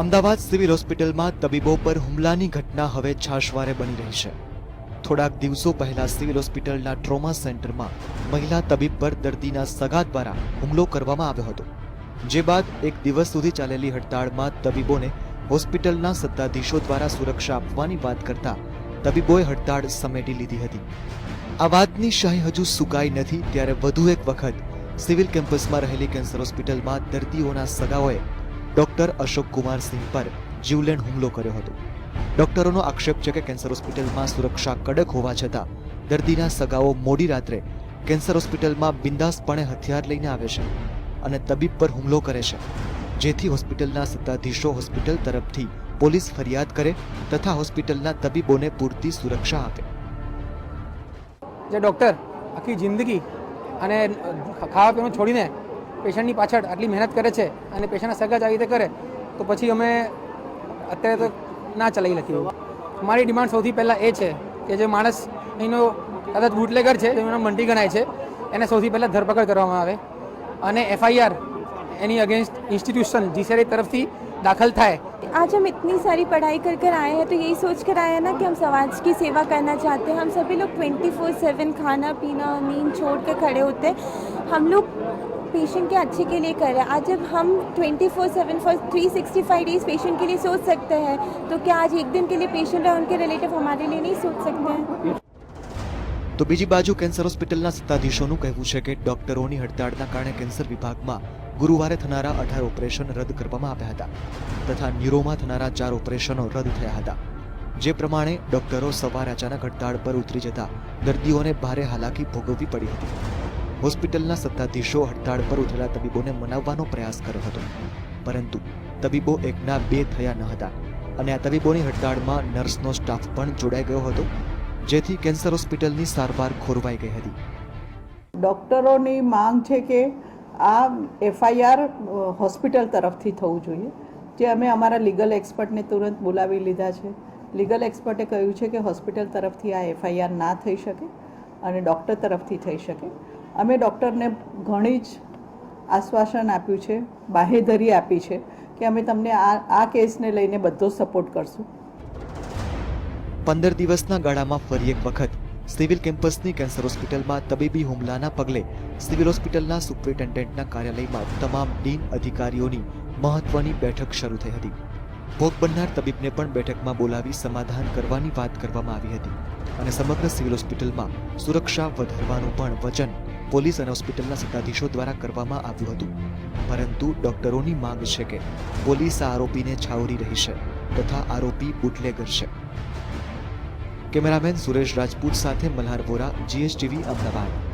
Ahmedabad civil હોસ્પિટલમાં તબીબો પર હુમલાની ઘટના હવે છાશવારે બની રહી છે. થોડાક દિવસો પહેલા સિવિલ હોસ્પિટલના ટ્રોમા સેન્ટરમાં મહિલા તબીબ પર દર્દીના સગા દ્વારા હુમલો કરવામાં આવ્યો હતો. જે બાદ એક દિવસ સુધી ચાલેલી હડતાળમાં તબીબોને હોસ્પિટલના સત્તાધીશો દ્વારા સુરક્ષા આપવાની વાત કરતા તબીબોએ હડતાળ સમેટી લીધી હતી. આ વાતની શાહી હજુ સુકાઈ નથી, ત્યારે વધુ એક વખત સિવિલ કેમ્પસમાં રહેલી કેન્સર હોસ્પિટલમાં દર્દીઓના સગાઓએ ડોક્ટર અશોક કુમાર સિંહ પર જીવલેણ હુમલો કર્યો હતો. ડોક્ટરોનો આક્ષેપ છે કે કેન્સર હોસ્પિટલમાં સુરક્ષા કડક હોવા છતાં દર્દીના સગાઓ મોડી રાત્રે કેન્સર હોસ્પિટલમાં બિંદાસપણે હથિયાર લઈને આવે છે અને તબીબ પર હુમલો કરે છે. જેથી હોસ્પિટલના સત્તાધીશો હોસ્પિટલ તરફથી પોલીસ ફરિયાદ કરે તથા હોસ્પિટલના તબીબોને પૂરતી સુરક્ષા આપે. જે ડૉક્ટર આખી જિંદગી અને ખાવા પીવાનું છોડીને પેશન્ટની પાછળ આટલી મહેનત કરે છે અને પેશન્ટના સગા જ આવી રીતે કરે, તો પછી અમે અત્યારે તો ના ચલાવી લખી મારી ડિમાન્ડ સૌથી પહેલાં એ છે કે જે માણસ અહીંનો કદાચ બુટલેગર છે, એનો મંડી ગણાય છે, એને સૌથી પહેલાં ધરપકડ કરવામાં આવે. અને એફઆઈઆર એની અગેન્સ્ટ ઇન્સ્ટિટ્યુશન જીસીઆઈ તરફથી દાખલ થાય आज हम इतनी सारी पढ़ाई कर कर आए हैं तो यही सोच कर आए हैं ना कि हम समाज की सेवा करना चाहते हैं हम सभी लोग ट्वेंटी फोर सेवन खाना पीना नींद छोड़ कर खड़े होते हैं हम लोग पेशेंट के अच्छे के लिए कर रहे हैं आज जब हम twenty four seven for three sixty five days patient के लिए सोच सकते हैं तो क्या आज एक दिन के लिए पेशेंट और उनके रिलेटिव हमारे लिए नहीं सोच सकते हैं તો બીજી બાજુ કેન્સર હોસ્પિટલના સત્તાધીશોનું કહેવું છે કે ડોક્ટરોની હડતાળના કારણે કેન્સર વિભાગમાં ગુરુવારે થનારા અઢાર ઓપરેશન રદ કરવામાં આવ્યા હતા તથા ન્યુરોમાં થનારા ચાર ઓપરેશનો રદ થયા હતા. જે પ્રમાણે ડોક્ટરો સવારે અચાનક હડતાળ પર ઉતરી જતા દર્દીઓને ભારે હાલાકી ભોગવવી પડી હતી. હોસ્પિટલના સત્તાધીશો હડતાળ પર ઉતરેલા તબીબોને મનાવવાનો પ્રયાસ કર્યો હતો. પરંતુ તબીબો એકના બે થયા ન હતા અને આ તબીબોની હડતાળમાં નર્સનો સ્ટાફ પણ જોડાઈ ગયો હતો, જેથી કેન્સર હોસ્પિટલની સારવાર ખોરવાઈ ગઈ હતી. ડૉક્ટરોની માંગ છે કે આ એફઆઈઆર હોસ્પિટલ તરફથી થવું જોઈએ, જે અમે અમારા લીગલ એક્સપર્ટને તુરંત બોલાવી લીધા છે. લીગલ એક્સપર્ટે કહ્યું છે કે હોસ્પિટલ તરફથી આ એફઆઈઆર ના થઈ શકે અને ડૉક્ટર તરફથી થઈ શકે. અમે ડૉક્ટરને ઘણી જ આશ્વાસન આપ્યું છે, બાહેધરી આપી છે કે અમે તમને આ આ કેસને લઈને બધો સપોર્ટ કરશું. પંદર દિવસના ગાળામાં ફરી એક વખત સિવિલ કેમ્પસની કેન્સર હોસ્પિટલમાં તબીબી હુમલાના પગલે સિવિલ હોસ્પિટલના સુપ્રિન્ટેન્ડન્ટના કાર્યાલયમાં તમામ ડીન અધિકારીઓની મહત્વની બેઠક શરૂ થઈ હતી. ભોગ બનનાર તબીબને પણ બેઠકમાં બોલાવી સમાધાન કરવાની વાત કરવામાં આવી હતી અને સમગ્ર સિવિલ હોસ્પિટલમાં સુરક્ષા વધારવાનું પણ વચન પોલીસ અને હોસ્પિટલના સત્તાધીશો દ્વારા કરવામાં આવ્યું હતું. પરંતુ ડોક્ટરોની માંગ છે કે પોલીસ આ આરોપીને છાવરી રહી છે તથા આરોપી બુટલેગર છે. કેમેરામેન સુરેશ રાજપૂત સાથે મલ્હાર વોરા જીએસટીવી અમદાવાદ.